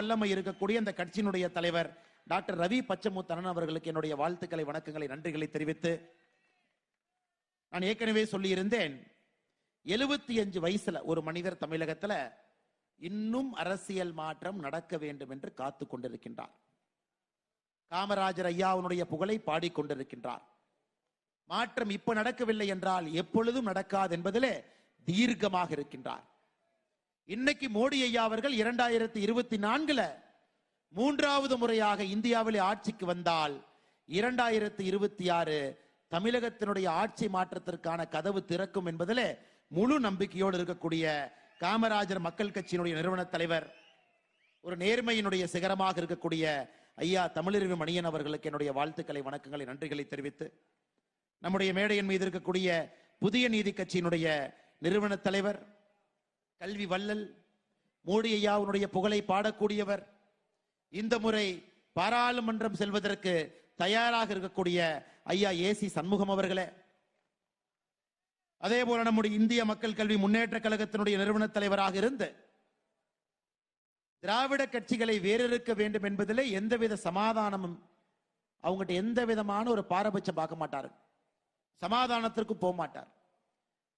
வல்லமை இருக்கக்கூடிய அந்த கட்சியினுடைய தலைவர் டாக்டர் ரவி பச்சமுத்தரன் அவர்களுக்கு என்னுடைய வாழ்த்துக்களை வணக்கங்களை நன்றிகளை தெரிவித்து நான் ஏற்கனவே சொல்லியிருந்தேன் எழுபத்தி அஞ்சு வயசுல ஒரு மனிதர் தமிழகத்துல இன்னும் அரசியல் மாற்றம் நடக்க வேண்டும் என்று காத்து கொண்டிருக்கின்றார். காமராஜர் ஐயாவுடைய புகழை பாடிக்கொண்டிருக்கின்றார் மாற்றம் இப்ப நடக்கவில்லை என்றால் எப்பொழுதும் நடக்காது என்பதிலே தீர்க்கமாக இருக்கின்றார். இன்னைக்கு மோடி ஐயா அவர்கள் இரண்டாயிரத்தி இருபத்தி நான்குல மூன்றாவது முறையாக இந்தியாவிலே ஆட்சிக்கு வந்தால் இரண்டாயிரத்தி இருபத்தி ஆறு தமிழகத்தினுடைய ஆட்சி மாற்றத்திற்கான கதவு திறக்கும் என்பதிலே முழு நம்பிக்கையோடு இருக்கக்கூடிய காமராஜர் மக்கள் கட்சியினுடைய நிறுவன தலைவர் ஒரு நேர்மையினுடைய சிகரமாக இருக்கக்கூடிய ஐயா தமிழறிவு மணியன் அவர்களுக்கு என்னுடைய வாழ்த்துக்களை வணக்கங்களை நன்றிகளை தெரிவித்து நம்முடைய மேடையின் மீது இருக்கக்கூடிய புதிய நீதி கட்சியினுடைய நிறுவன தலைவர் கல்வி வள்ளல் மோடி ஐயாவுடைய புகழை பாடக்கூடியவர். இந்த முறை பாராளுமன்றம் செல்வதற்கு தயாராக இருக்கக்கூடிய ஐயா ஏசி சண்முகம் அவர்களே. அதே போல நம்முடைய இந்திய மக்கள் கல்வி முன்னேற்ற கழகத்தினுடைய நிறுவன தலைவராக இருந்து திராவிட கட்சிகளை வேறிருக்க வேண்டும் என்பதிலே எந்தவித சமாதானமும் அவங்ககிட்ட எந்த விதமான ஒரு பாரபட்சம் பார்க்க மாட்டார் சமாதானத்திற்கு போக மாட்டார்.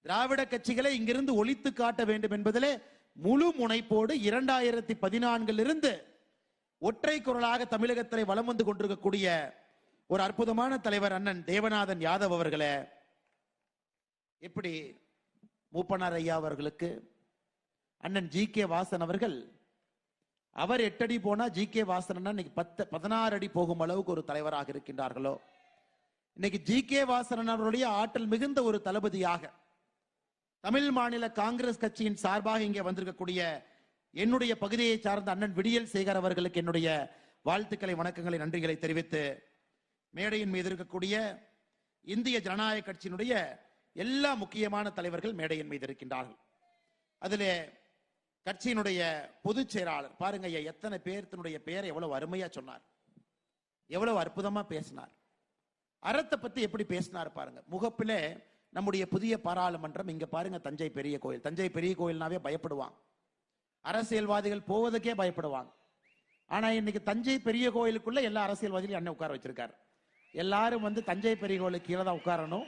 திராவிட கட்சிகளை இங்கிருந்து ஒழித்து காட்ட வேண்டும் என்பதிலே முழு முனைப்போடு இரண்டாயிரத்தி பதினான்கிலிருந்து ஒற்றை குரலாக தமிழகத்திலே வலம் வந்து கொண்டிருக்கக்கூடிய ஒரு அற்புதமான தலைவர் அண்ணன் தேவநாதன் யாதவ் அவர்களே. எப்படி மூப்பனார் ஐயா அவர்களுக்கு அண்ணன் ஜி கே வாசன் அவர்கள் அவர் எட்டடி போனா ஜி கே வாசன் இன்னைக்கு பத்து பதினாறு அடி போகும் அளவுக்கு ஒரு தலைவராக இருக்கின்றார்களோ. இன்னைக்கு ஜி கே வாசன் அவருடைய ஆற்றல் மிகுந்த ஒரு தளபதியாக தமிழ் மாநில காங்கிரஸ் கட்சியின் சார்பாக இங்கே வந்திருக்கக்கூடிய என்னுடைய பகுதியை சார்ந்த அண்ணன் விடியல் சேகர் அவர்களுக்கு என்னுடைய வாழ்த்துக்களை வணக்கங்களை நன்றிகளை தெரிவித்து மேடையின் மீது இருக்கக்கூடிய இந்திய ஜனநாயக கட்சியினுடைய எல்லா முக்கியமான தலைவர்கள் மேடையின் மீது இருக்கின்றார்கள். அதிலே கட்சியினுடைய பொதுச் செயலாளர் பாருங்க ஐயா எத்தனை பேர்த்தினுடைய பெயரை எவ்வளவு அருமையா சொன்னார். எவ்வளவு அற்புதமா பேசினார். அறத்தை பத்தி எப்படி பேசினார் பாருங்க. முகப்பிலே நம்முடைய புதிய பாராளுமன்றம் இங்க பாருங்க தஞ்சை பெரிய கோயில். தஞ்சை பெரிய கோயில்னாவே பயப்படுவான் அரசியல்வாதிகள் போவதுக்கே பயப்படுவாங்க. ஆனா இன்னைக்கு தஞ்சை பெரிய கோயிலுக்குள்ள எல்லா அரசியல்வாதிகளையும் அண்ணன் உட்கார வச்சிருக்காரு. எல்லாரும் வந்து தஞ்சை பெரிய கோயிலுக்கு கீழே தான் உட்காரணும்.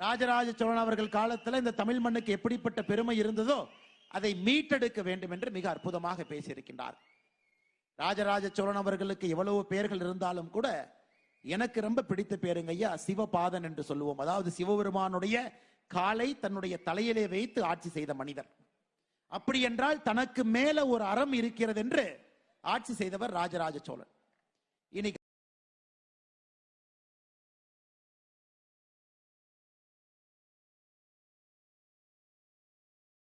ராஜராஜ சோழன் அவர்கள் காலத்துல இந்த தமிழ் மண்ணுக்கு எப்படிப்பட்ட பெருமை இருந்ததோ அதை மீட்டெடுக்க வேண்டும் என்று மிக அற்புதமாக பேசியிருக்கின்றார். ராஜராஜ சோழன் அவர்களுக்கு எவ்வளவு பெயர்கள் இருந்தாலும் கூட எனக்கு ரொம்ப பிடித்த பேருங்க ஐயா சிவபாதன் என்று சொல்லுவோம். அதாவது சிவபெருமானுடைய காலை தன்னுடைய தலையிலே வைத்து ஆட்சி செய்த மனிதர். அப்படி என்றால் தனக்கு மேல ஒரு அறம் இருக்கிறது என்று ஆட்சி செய்தவர் ராஜராஜ சோழன். இன்னைக்கு